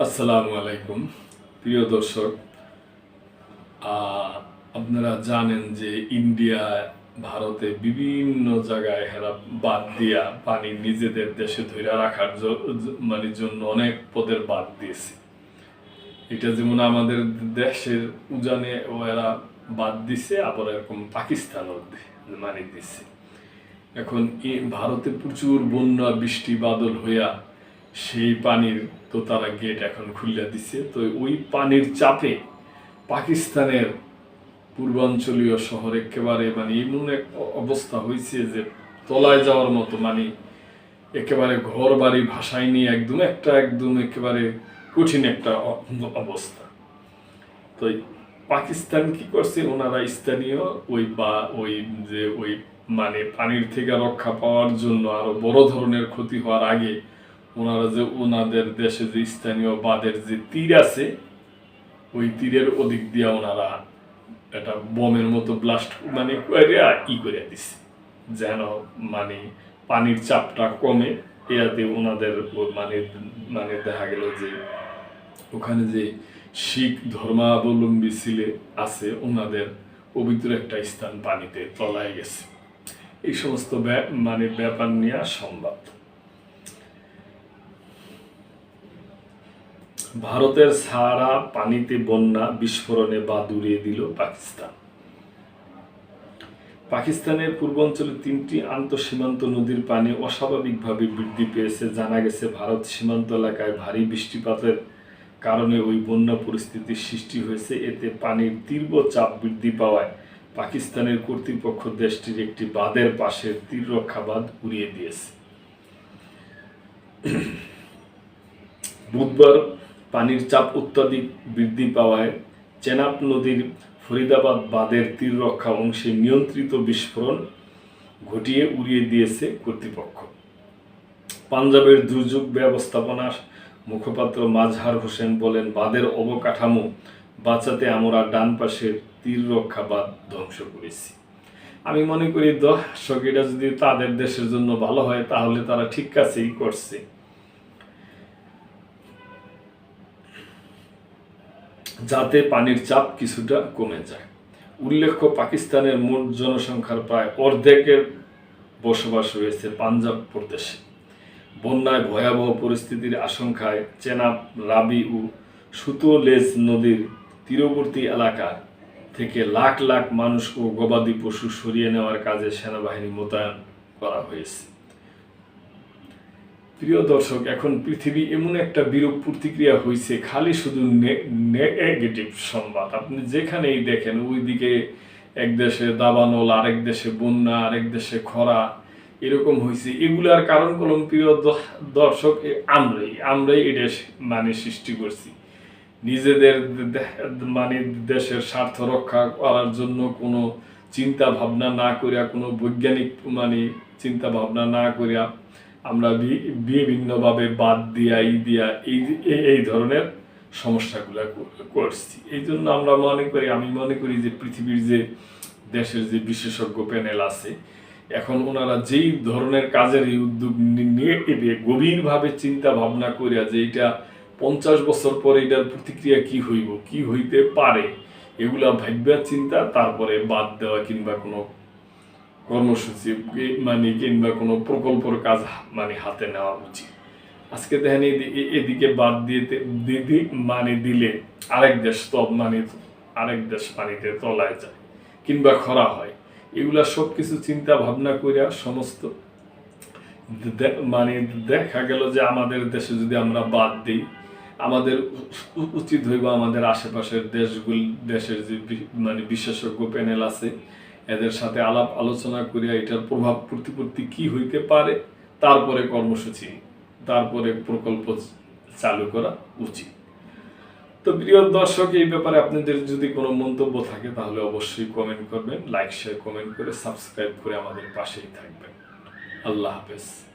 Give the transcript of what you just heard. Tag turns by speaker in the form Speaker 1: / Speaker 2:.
Speaker 1: আসসালামু আলাইকুম। প্রিয় দর্শক আপনারা জানেন যে ইন্ডিয়া, ভারতে বিভিন্ন জায়গায় হেরা বাদ দিয়া পানি নিজেদের দেশে ধরে রাখার মানে জন্য অনেক পদের বাদ দিয়েছে। এটা যেমন আমাদের দেশের উজানে এরা বাদ দিছে, আবার এরকম পাকিস্তানও মানে দিছে। এখন ভারতে প্রচুর বন্যা, বৃষ্টি, বাদল হইয়া সেই পানির তো তারা গেট এখন খুলে দিছে। তো ওই পানির চাপে পাকিস্তানের পূর্বাঞ্চলীয় শহর একেবারে মানে এমন এক অবস্থা হয়েছে যে তলায় যাওয়ার মতো মানে একেবারে ঘর বাড়ি ভাসায় নিয়ে একদম একটা একদম একেবারে কঠিন একটা অবস্থা। তো পাকিস্তান কি করছে? ওনারা স্থানীয় ওই বা ওই যে ওই মানে পানির থেকে রক্ষা পাওয়ার জন্য আরও বড় ধরনের ক্ষতি হওয়ার আগে ওনারা যে ওনাদের দেশে যে স্থানীয় বাঁধের যে তীর আছে, ওই তীরের ওদিক দিয়ে ওনারা একটা বোমের মতো ব্লাস্ট মানে ই করে দিছে। যেন মানে পানির চাপটা কমে এতে ওনাদের মানে মানে দেখা গেল যে ওখানে যে শিখ ধর্মাবলম্বী ছিলে আছে, ওনাদের পবিত্র একটা স্থান পানিতে তলায় গেছে। এই সমস্ত মানে ব্যাপার নেওয়া সংবাদ। ভারতের সারা পানিতে বন্যা, বিস্ফোরণে বাদ উড়িয়ে দিল পাকিস্তান। কাকিস্তানের পূর্বাঞ্চলে তিনটি আন্তঃসীমান্ত নদীর পানি অস্বাভাবিকভাবে বৃদ্ধি পেয়েছে। জানা গেছে, ভারত সীমান্ত এলাকায় ভারী বৃষ্টিপাতের কারণে ওই বন্যা পরিস্থিতির সৃষ্টি হয়েছে। এতে পানির তীব্র চাপ বৃদ্ধি পাওয়ায় পাকিস্তানের কর্তৃপক্ষ দেশটির একটি বাঁধের পাশে তীররক্ষা বাঁধ উড়িয়ে দিয়েছে। বুধবার পানির চাপ অত্যাধিক বৃদ্ধি পাওয়ায় চেনাব নদীর ফরিদাবাদ বাঁধের তীর রক্ষা অংশে নিয়ন্ত্রিত বিস্ফোরণ ঘটিয়ে উড়িয়ে দিয়েছে কর্তৃপক্ষ। পাঞ্জাবের দুর্যোগ ব্যবস্থাপনা মুখপাত্র মাজহার হোসেন বলেন, বাঁধের অবকাঠামো বাঁচাতে আমরা ডান পাশের তীর রক্ষা বাঁধ ধ্বংস করেছি। আমি মনে করি দর্শক এটা যদি তাদের দেশের জন্য ভালো হয়, তাহলে তারা ঠিক কাছেই করছে। যাতে পানির চাপ কিছুটা কমে যায়। উল্লেখ্য, পাকিস্তানের মোট জনসংখ্যার প্রায় অর্ধেকের বসবাস রয়েছে পাঞ্জাব প্রদেশে। বন্যায় ভয়াবহ পরিস্থিতির আশঙ্কায় চেনাব রাবি ও সুতোলেজ নদীর তীরবর্তী এলাকা থেকে লাখ লাখ মানুষ ও গবাদি পশু সরিয়ে নেওয়ার কাজে সেনাবাহিনী মোতায়েন করা হয়েছে। প্রিয় দর্শক, এখন পৃথিবী এমন একটা বিরূপ প্রতিক্রিয়া হয়েছে খালি শুধু নেগেটিভ সংবাদ। আপনি যেখানেই দেখেন, ওইদিকে এক দেশে দাবানল, আরেক দেশে বন্যা, আরেক দেশে খরা, এরকম হয়েছে এগুলার কারণ কলম প্রিয় দর্শক আমরাই আমরাই এটা মানে সৃষ্টি করছি। নিজেদের মানে দেশের স্বার্থ রক্ষা করার জন্য কোনো চিন্তা ভাবনা না করিয়া, কোনো বৈজ্ঞানিক মানে চিন্তা ভাবনা না করিয়া আমরা বিভিন্নভাবে বাদ দিয়া, ই দিয়া, এই এই- ধরনের সমস্যাগুলো করছি। এই জন্য আমরা মনে করি, আমি মনে করি যে পৃথিবীর যে দেশের যে বিশেষজ্ঞ প্যানেল আছে, এখন ওনারা যেই ধরনের কাজের এই উদ্যোগ নিয়ে গভীরভাবে চিন্তা ভাবনা করিয়া যে এটা পঞ্চাশ বছর পরে এটার প্রতিক্রিয়া কি হইব, কি হইতে পারে, এগুলা ভাববার চিন্তা, তারপরে বাদ দেওয়া কিংবা কোনো কর্মসূচি মানে কিংবা কোনো প্রকল্পর কাজ মানে হাতে নেওয়া উচিত। আজকে দেখেন এদিকে বাদ দিয়ে দি- দি- মানে দিলে আরেক দেশ তব মানে আরেক দেশ পানিতে তলায় যায়, কিংবা খরা হয়। এগুলা সব কিছু চিন্তা ভাবনা করিয়া সমস্ত মানে দেখা গেল যে আমাদের দেশে যদি আমরা বাদ দিই, আমাদের উচিত হইব আমাদের আশেপাশের দেশগুলি দেশের যে মানে বিশেষজ্ঞ প্যানেল আছে এদের সাথে আলাপ আলোচনা করিয়া এটার প্রভাব প্রতিপত্তি কি হইতে পারে, তারপরে কর্মসূচি, তারপরে প্রকল্প চালু করা উচিত। তো প্রিয় দর্শক, এই ব্যাপারে আপনাদের যদি কোনো মন্তব্য থাকে, তাহলে অবশ্যই কমেন্ট করবেন লাইক শেয়ার কমেন্ট করে সাবস্ক্রাইব করে আমাদের পাশেই থাকবেন। আল্লাহ হাফেজ।